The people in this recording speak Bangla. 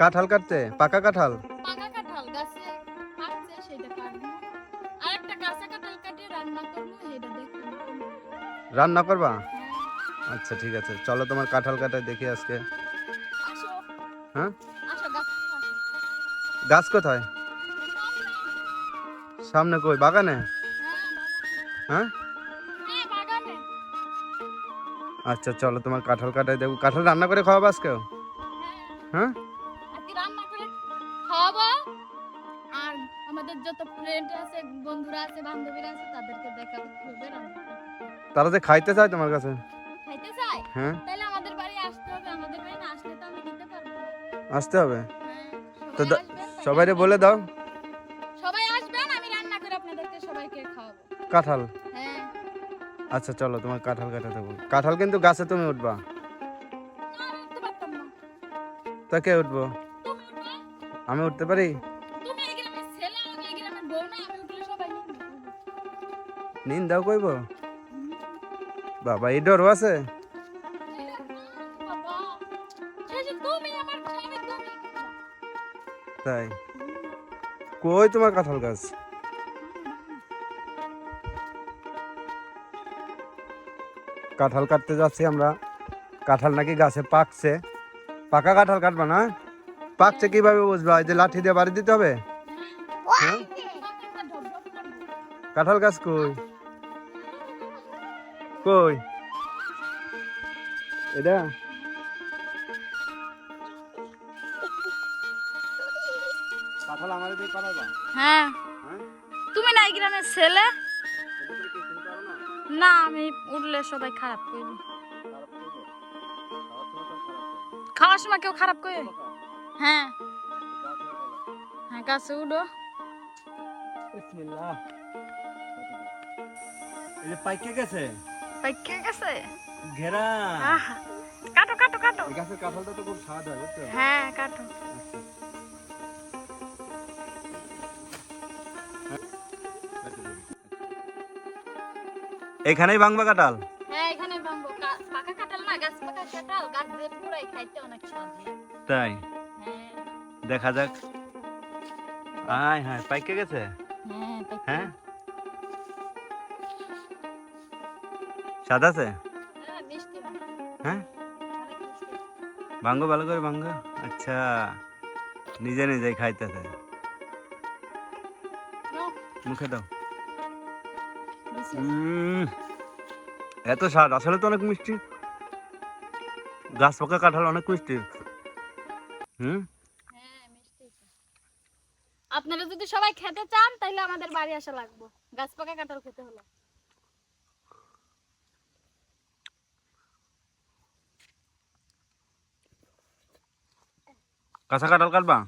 কাঁঠাল কাটতে? পাকা কাঁঠাল? পাকা কাঁঠাল গাছে পাকছে সেটা কাটবো। আর একটা কাঁচা কাঁঠাল কাটিয়ে রান্না করব সেটা দেখব। রান্না করবা? হ্যাঁ, আচ্ছা ঠিক আছে। চলো তোমার কাঁঠাল কাটায় দেখি আজকে। আসো। হ্যাঁ? আসো গাছ গাছ কোথায়? সামনে কই বাগানে? হ্যাঁ। আচ্ছা চলো তোমার কাঁঠাল কাটায় দেখো কাঁঠাল রান্না করে খাওয়াবো আজকেও? হ্যাঁ, হ্যাঁ? করে খাওয়াবো। আর আমাদের যত ফ্রেন্ড আছে বন্ধুরা আছে বান্ধবীরা আছে তাদেরকে দেখাবো তারা যে খাইতে চায় তোমার কাছে? খাইতে চাই হ্যাঁ। তাহলে আমাদের বাড়ি আসতে হবে। আমাদের বাড়ি না আসলে তো আমি দিতে পারব আসতে হবে? হ্যাঁ, তো সবাই দা- আসবেন, তাহলে। সবাইরে আমি- বলে দাও। সবাই আসবেন আমি রান্না করে আপনাদেরকে সবাইকে খাওয়াবো। কাঁঠাল? হ্যাঁ। আচ্ছা চলো তোমার কাঁঠাল কাটাতে বল কাঁঠাল কিন্তু গাছে তুমি উঠবা। আর উঠতে পারতাম না। তা কে উঠবো তুমি উঠবে? আমি উঠতে পারি? নিন্দাও কইব? বাবা এই ডর আছে? তাই? কই তোমার কাঁঠাল গাছ? কাঁঠাল কাটতে যাচ্ছি আমরা। কাঁঠাল নাকি গাছে পাকছে। পাকা কাঁঠাল কাটবা না? পাকছে কীভাবে বুঝবা? যে লাঠি দিয়ে বাড়ি দিতে হবে? হ্যাঁ? কাঁঠাল গাছ কই? কই? এটা? কাঁঠাল আমার দিয়ে পারাবা হ্যাঁ। হ্যাঁ? তুমি না গ্রামের ছেলে? না আমি উঠলে সবাই খারাপ করে। খাওয়ার সময় করে কেউ খারাপ দাও। হ্যাঁ। হয়ে গাছে উঠো। বিসমিল্লাহ। এই পাইকে গেছে? পাইকে গেছে? ঘেরা। আহা কাটো কাটো কাটো। এই গাছের কাঁঠালটা তো খুব স্বাদ হয় বুঝছ? হ্যাঁ কাটো। এখানেই ভাঙবা কাঁঠাল? হ্যাঁ এখানে ভাঙবো। পাকা কাঁঠাল না গাছ পাকা কাঁঠাল। গাছ দিয়ে পুরাই খাইতে অনেক স্বাদ তাই? দেখা যাক। আয় হ্যাঁ পাইকে গেছে? হ্যাঁ হ্যাঁ? স্বাদ আছে? হ্যাঁ। হ্যাঁ। ভাঙ্গো ভালো করে ভাঙ্গো। আচ্ছা নিজে নিজেই খাইতেছে। মুখে দাও। এত স্বাদ। আসলে তো অনেক মিষ্টি। গাছ পাকা কাঁঠাল অনেক মিষ্টি। হুম। আপনারা যদি সবাই খেতে চান তাহলে আমাদের বাড়ি আসা লাগবো। গাছ পাকা কাঁঠাল খেতে হলো। কাঁচা কাঁঠাল কাটবা?